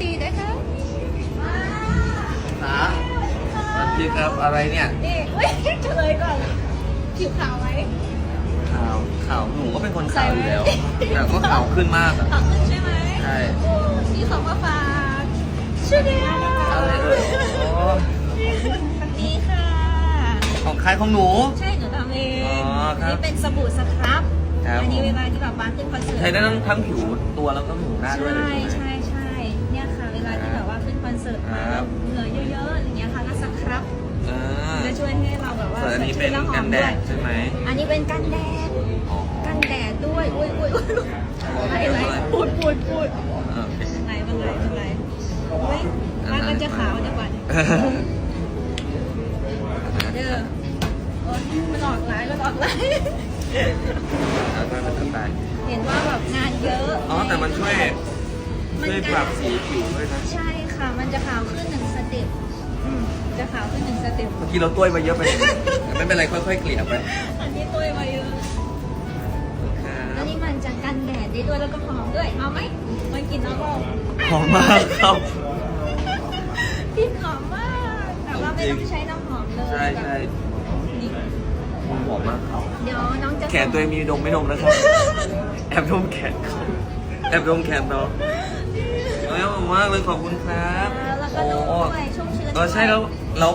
ตีนะคะนะสวัสดีครับอะไรเนี่ยนี่เว้ยเฉลยก่อนผิวขาวไหมข่าวข่าวหนูก็เป็นคนข่าวอยู่แล้วใส่ไหมแต่ก็ข่าวขึ้นมากอะขาวขึ้นใช่ไหมใช่โอ้มีของมาฝากชื่อเดียวอะไรเอ่ยอ๋อนี่ค่ะ ของใครของหนู ใช่หนูทำเองอ๋อครับนี่เป็นสบู่สครับ ครับอันี้เวลาที่แบบบ้านขึ้นคอนเสิร์ตใช้ได้ทั้งทั้งผิวตัวแล้วก็ผิวหน้าด้วยเลใช่ยใช่ ว่าขึ้นคอนเสิร์ตมาครับเหงื่อเยอะๆอย่างเงี้ยค่ะก็สครับอ่าจะช่วยให้เราแบบว่าส่วนอันนี้เป็นสชื่และหอกัมนแดด้วยดใช่ไหมอันนี้เป็นกันแดดอ๋อกันแดดด้วยอุ้ยอุ้ยอุ้ยอะไรอะไรพูดพูดพูดเอออะไรเป็นไรเป็นไรอุ้ยมันมันจะขาวเดี๋ยวก่อน เด้อโอ๊ยมันออกหลายมันออกหลายแล้วก็มันจะตายเห็นว่าแบบงานเยอะอ๋อแต่มันช่วยช่วยปรับสีผิวด้วยนะ ใช่ค่ะ มันจะขาวขึ้นหนึ่งสเต็ปอืมจะขาวขึ้นหนึ่งสเต็ป เมื่อกี้เราต้วยมาเยอะไปแต่ไม่เป็นไรค่อยๆเกลี่ยไปอันนี้ตัวมาเยอะครัอันบนี้มันจะกันแดดได้ด้วยแล้วก็หอมด้วย เอาไหมมันกินแล้วก็หอมมากครับ กลินหอมมาก แต่ว่าไม่ต้องใช้น้ำหอมเลยใช่ใช่นี่หอมมากครับ เดี๋ยวน้องจะแขนตัวเองมีดมไม่ดมนะครับ แอบดมแขนเขาแอบดมแขนน้อง เอ้ยขอบคุณมากเลยขอบคุณครับอ่าแล้วก็ดูด้วยชุ่มชื้นเออใช่แล้วเรา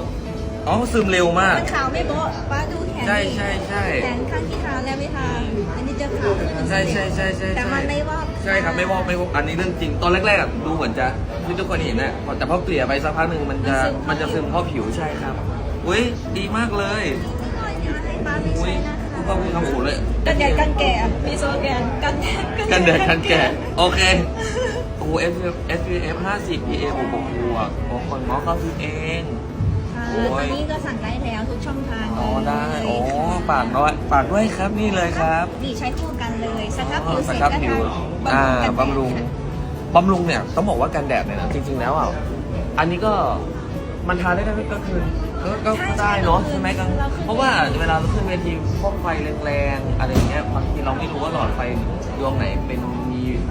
อ๋อซึมเร็วมาก มันขาวไม่โบ๊ะป้าดูแขนใช่ใช่ใช่ แขนข้างที่ทาแล้วไม่ทาอันนี้จะขาวขึ้นหนึ่งสใช่เต็ปใช่ใช่ใช่แต่มันไม่วอกใช่ครับไม่วอกไม่วอกอันนี้เรื่องจริง ตอนแรกๆอะดูเหมือนจะที่ทุกคนเห็นน่ะแต่พอเกลี่ยไปสักพักหนึ่งมันจะมันจะซึมเข้าผิวใช่ครับอุ้ยดีมากเลยนี่หน่อยเดี๋ยวให้ป้าไปอุ้ใช้ยนะคะขอบคุณครับโอ้โหเลยกันแดดกันแก่มีโซแกนกันแดดกันแดดกันแก่โอเค โอ้โห SPF SPF 50 PA บวกบวกบวกโอ้คนหมอเข้าซื้อเอง ค่ะโอ้ยตอนนี้ก็สั่งได้แล้วทุกช่องทางอ๋อได้เลยโอ้ฝากด้วยฝากด้วยครับนี่เลยครับนี่ใช้คู่กันเลยสครับอ๋ผิอวสเสร็จครับก็ผิวทาอ่ากันบำรุงแดดบำรุงเนี่ยต้องบอกว่ากันแดดเนี่ยนะจริง ๆ แล้วอะอันนี้ก็มันทาได้ทั้งกลางคืนก็ก็ก็ได้เนาะใช่ไหมกลางเพราะว่าเวลาเราขึ้นเวทีพวกไฟแรงๆอะไรเงี้ยบางทีเราไม่รู้ว่าหลอดไฟดวงไหนเป็น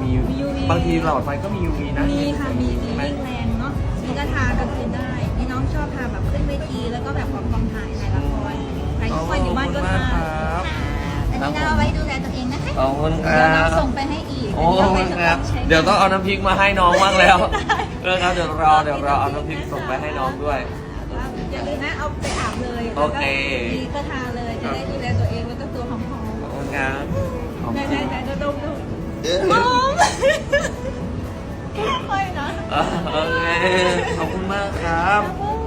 มีมีบางทีหลอดไฟก็มี UV นะมีค่ะมีมีใช่ไหม ยิ่งแรงเนาะนี่ก็ทากลางคืนได้นี่น้องชอบทาแบบขึ้นเวทีแล้วก็แบบของกองถ่ายถ่ายละครถ่ายทุกวันอยู่บ้านก็ทาขอบคุณมากครับ อันนี้น่าเอาไว้ดูแลตัวเองนะคะ ขอบคุณคเดี๋ยวน้รัองบส่งไปให้อีกโอ้อันนี้เอาไปทดลครัอบงใช้เดี๋ยวต้องเอาน้ำพริกมาให้น้องบ้างแล้วเออครับเดี๋ยวรอเดี๋ยวรอเอาน้ำพริกส่งไปให้น้องด้วย อย่าลืมนะเอาไปอาบเลยโอเคดีก็ทาเลยจะได้ดูแลตัวเองแล้วก็ตัวหอมขอบคุณครับ เออโอเคขอบคุณมากครับ